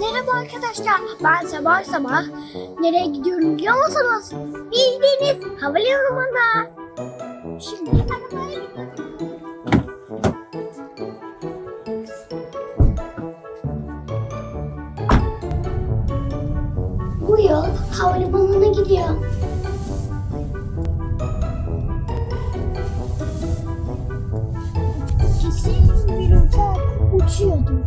Merhaba arkadaşlar. Ben sabah sabah nereye gidiyorum biliyor musunuz? Bildiğiniz havalimanına. Şimdi arabaya gidiyorum. Bu yol havalimanına gidiyor. Uçuyordu.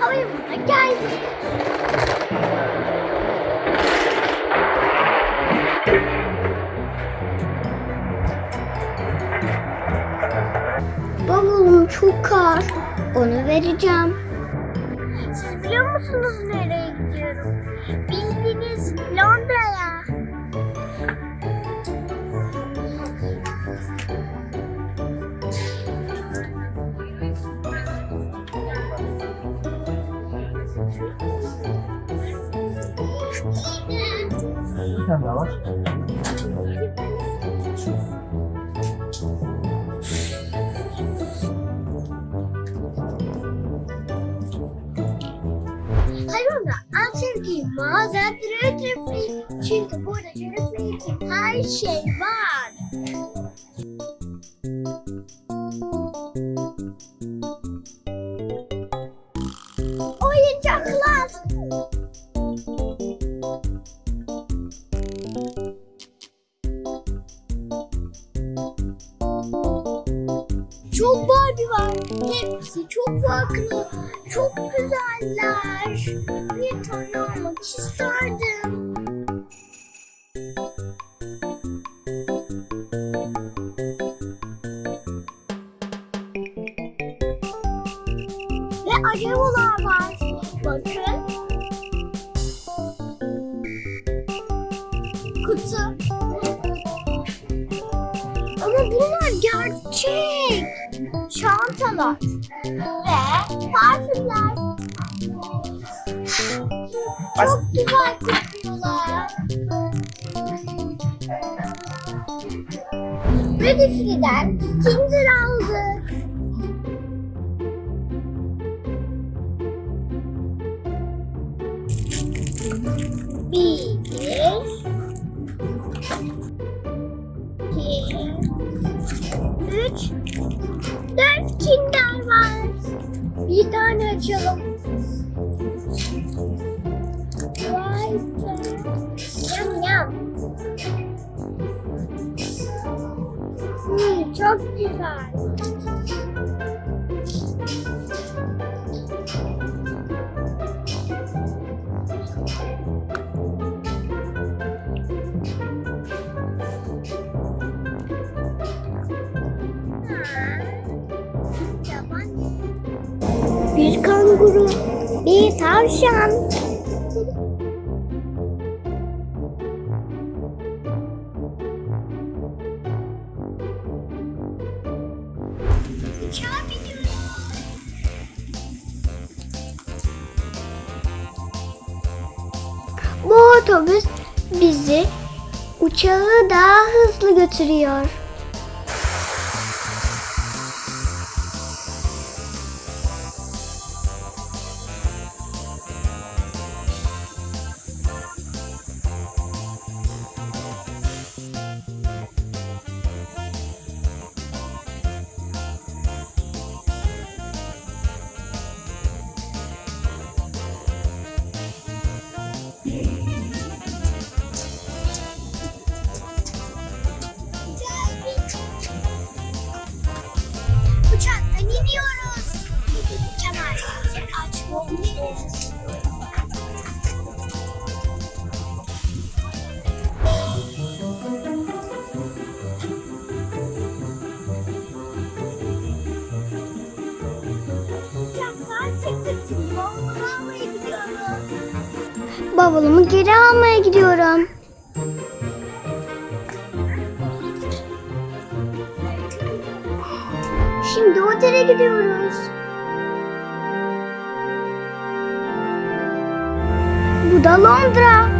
Havalimanına geldim. Bavulum çok ağır. Onu vereceğim. Siz biliyor musunuz nereye gidiyorum? Bildiğiniz Londra'ya. Bir tane daha var. Hayvanla en sevdiğim mağaza Trüfli. Çünkü burada için her şey var. Hepsi çok farklı. Çok güzeller. Bir tane almak isterdim. Ve arabalar var. Bakın. Çantalar ve parfümler. Çok güzel kokuyorlar. Ve Defne'den Kinder aldık. Bir, iki, üç, dört Kinder. Bir tane açalım. Vay be. Bir kanguru, bir tavşan. Bu otobüs bizi uçağı daha hızlı götürüyor. Bavulumu geri almaya gidiyorum. Şimdi otele gidiyoruz. Bu da Londra.